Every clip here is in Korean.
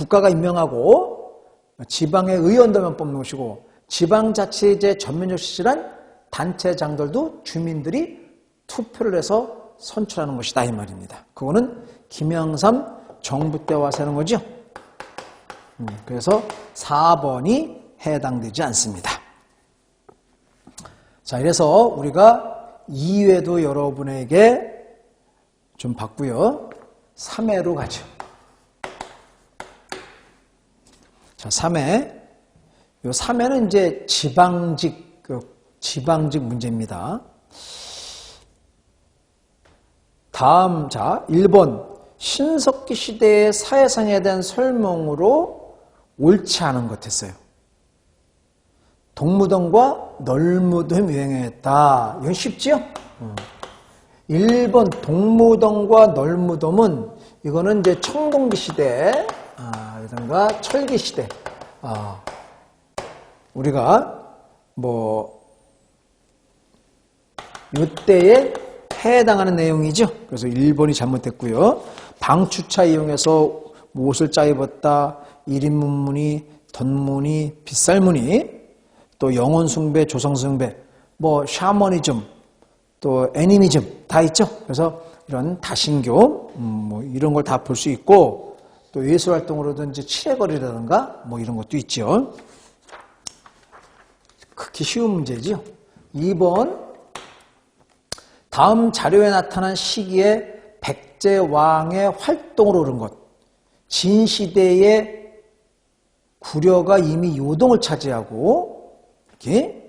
국가가 임명하고 지방의 의원들만 뽑는 것이고 지방자치제 전면적 실시한 단체장들도 주민들이 투표를 해서 선출하는 것이다 이 말입니다. 그거는 김영삼 정부 때 와서 하는 거죠. 음, 그래서 4번이 해당되지 않습니다. 자, 이래서 우리가 2회도 여러분에게 좀 봤고요. 3회로 가죠. 자, 3회. 요 3회는 이제 지방직, 그 지방직 문제입니다. 다음, 자, 1번. 신석기 시대의 사회상에 대한 설명으로 옳지 않은 것 했어요. 동무덤과 널무덤 유행했다. 이건 쉽지요? 어. 1번 동무덤과 널무덤은 이거는 이제 청동기 시대, 아, 이든가 철기 시대, 아, 우리가 뭐 이때에 해당하는 내용이죠. 그래서 1번이 잘못됐고요. 방추차 이용해서 옷을 짜 입었다. 1인 문무니, 던무니, 빗살무니, 또 영혼 숭배, 조성 숭배, 뭐 샤머니즘, 또 애니미즘 다 있죠. 그래서 이런 다신교 음, 뭐 이런 걸 다 볼 수 있고 또 예술 활동으로든지 칠해거리라든가 뭐 이런 것도 있죠. 극히 쉬운 문제죠. 2번 다음 자료에 나타난 시기에 백제 왕의 활동으로 오른 것. 진 시대의 구려가 이미 요동을 차지하고 이렇게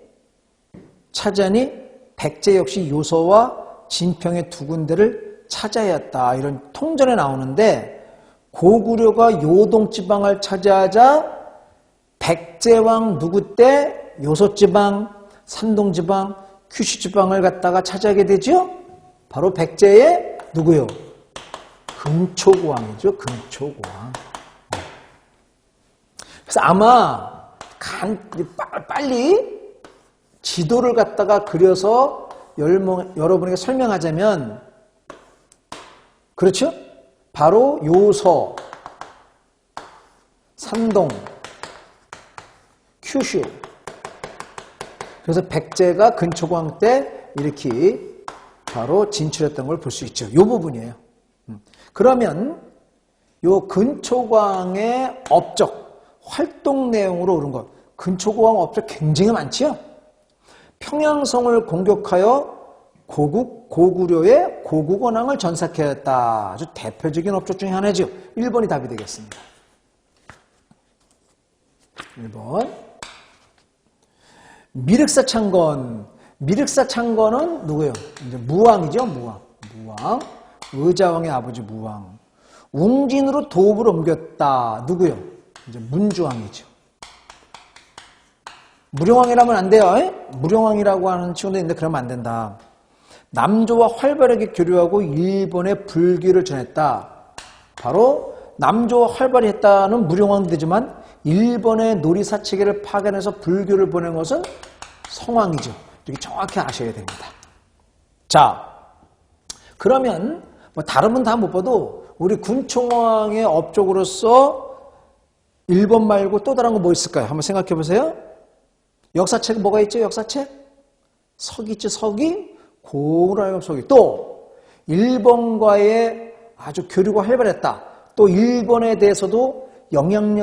차지하니 백제 역시 요소와 진평의 두 군데를 차지하였다. 이런 통전에 나오는데 고구려가 요동지방을 차지하자 백제왕 누구 때 요소지방, 산동지방, 큐슈지방을 갖다가 차지하게 되죠? 바로 백제의 누구요? 금초고왕이죠. 금초고왕. 그래서 아마 간, 빨리 지도를 갖다가 그려서 여러분에게 설명하자면 그렇죠? 바로 요서, 산동, 큐슈. 그래서 백제가 근초광 때 이렇게 바로 진출했던 걸 볼 수 있죠. 이 부분이에요. 음. 그러면 요 근초광의 업적, 활동 내용으로 오른 것. 근초광 업적 굉장히 많지요? 평양성을 공격하여 고국, 고구려의 고국원왕을 전사하였다. 아주 대표적인 업적 중에 하나죠. 1번이 답이 되겠습니다. 1번. 미륵사 창건. 미륵사 창건은 누구예요? 이제 무왕이죠, 무왕. 무왕. 의자왕의 아버지 무왕. 웅진으로 도읍을 옮겼다. 누구요? 이제 문주왕이죠. 무령왕이라면 안 돼요. 에? 무령왕이라고 하는 친구도 있는데 그러면 안 된다. 남조와 활발하게 교류하고 일본에 불교를 전했다. 바로 남조와 활발히 했다는 무령왕도 되지만 일본의 놀이사 체계를 파견해서 불교를 보낸 것은 성왕이죠. 이렇게 정확히 아셔야 됩니다. 자, 그러면 뭐분다못 봐도 우리 군총왕의 업적으로서 일본 말고 또 다른 거 뭐 있을까요? 한번 생각해 보세요. 역사책 뭐가 있죠? 역사책? 서기 있죠? 서기? 고라요 서기. 또 일본과의 아주 교류가 활발했다. 또 일본에 대해서도 영향력